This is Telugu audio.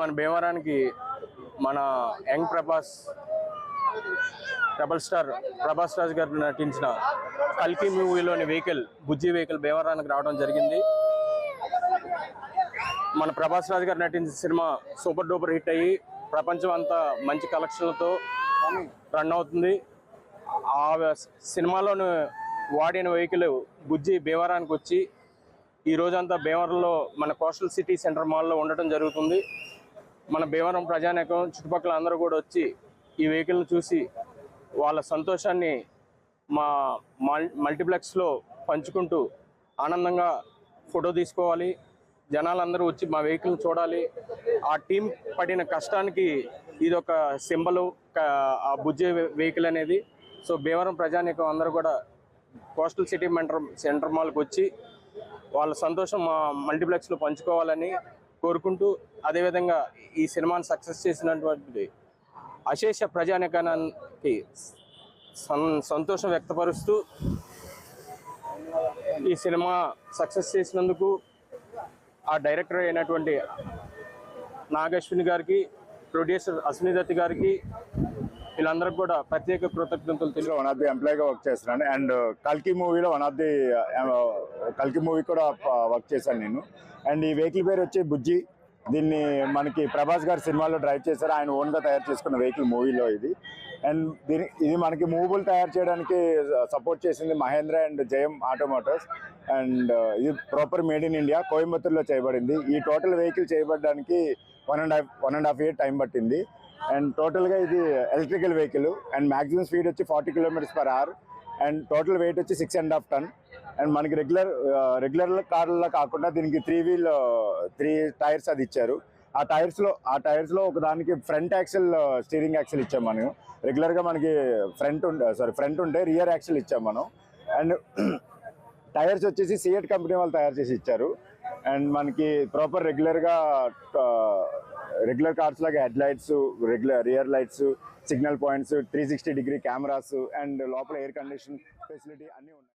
మన భీమవరానికి మన young Prabhas double star Prabhas Raj గారు నటించిన కల్కి మూవీలోని వెహికల్ బుజ్జి వెహికల్ భీమవరానికి రావడం జరిగింది. మన ప్రభాస్ రాజ్ గారు నటించిన సినిమా సూపర్ డూపర్ హిట్ అయ్యి ప్రపంచం అంతా మంచి కలెక్షన్లతో రన్ అవుతుంది. ఆ సినిమాలోని వాడిన వెహికల్ బుజ్జి భీమవరానికి వచ్చి ఈ రోజంతా భీమవరంలో మన కోస్టల్ సిటీ సెంటర్ మాల్లో ఉండటం జరుగుతుంది. మన భీమవరం ప్రజానేకం చుట్టుపక్కల అందరూ కూడా వచ్చి ఈ వెహికల్ని చూసి వాళ్ళ సంతోషాన్ని మా మల్ మల్టీప్లెక్స్లో పంచుకుంటూ ఆనందంగా ఫోటో తీసుకోవాలి. జనాలందరూ వచ్చి మా వెహికల్ని చూడాలి. ఆ టీం పడిన కష్టానికి ఇది ఒక సింబలు ఆ బుజ్జే వెహికల్ అనేది. సో భీమవరం ప్రజానీకం అందరూ కూడా కోస్టల్ సిటీ మెంటర్ సెంటర్ మాల్కి వచ్చి వాళ్ళ సంతోషం మా మల్టీప్లెక్స్లో పంచుకోవాలని కోరుకుంటూ అదేవిధంగా ఈ సినిమాని సక్సెస్ చేసినటువంటి అశేష ప్రజానికానికి సంతోషం వ్యక్తపరుస్తూ ఈ సినిమా సక్సెస్ చేసినందుకు ఆ డైరెక్టర్ అయినటువంటి నాగశ్విని గారికి ప్రొడ్యూసర్ అశ్విని దత్ గారికి వీళ్ళందరికీ కూడా ప్రత్యేక కృతజ్ఞతలు తెలియ వన్ ఆఫ్ ది ఎంప్లాయీగా వర్క్ చేస్తున్నాను. అండ్ కల్కి మూవీలో వన్ ఆఫ్ ది కల్కి మూవీ కూడా వర్క్ చేశాను నేను. అండ్ ఈ వెహికల్ పేరు వచ్చి బుజ్జి దీన్ని మనకి ప్రభాస్ గారు సినిమాలో డ్రైవ్ చేశారు. ఆయన ఓన్గా తయారు చేసుకున్న వెహికల్ మూవీలో ఇది. అండ్ దీని ఇది మనకి మూవబుల్ తయారు చేయడానికి సపోర్ట్ చేసింది Mahendra and Jayam automotors. And uh, ఇది ప్రాపర్ మేడ్ ఇన్ ఇండియా కోయంబత్తూర్లో చేయబడింది. ఈ total vehicle చేయబడడానికి one and half one and half year time పట్టింది. అండ్ టోటల్గా ఇది electrical vehicle and maximum speed వచ్చి forty kilometres per hour and total weight వచ్చి six and half ton and మనకి రెగ్యులర్ రెగ్యులర్ కార్లలో కాకుండా దీనికి త్రీ వీల్ త్రీ టైర్స్ అది ఇచ్చారు. ఆ టైర్స్లో ఆ టైర్స్లో ఒక దానికి ఫ్రంట్ యాక్సెల్ స్టీరింగ్ యాక్సెల్ ఇచ్చాం మనం. రెగ్యులర్గా మనకి ఫ్రంట్ ఉండే సారీ ఫ్రంట్ ఉంటే రియర్ యాక్సెల్ ఇచ్చాం మనం. అండ్ టైర్స్ వచ్చేసి సిఎట్ కంపెనీ వాళ్ళు తయారు చేసి ఇచ్చారు. అండ్ మనకి ప్రాపర్ రెగ్యులర్గా రెగ్యులర్ కార్స్ లాగా head lights regular rear lights signal points three sixty degree cameras and లోపల ఎయిర్ కండిషన్ ఫెసిలిటీ అన్నీ ఉన్నాయి.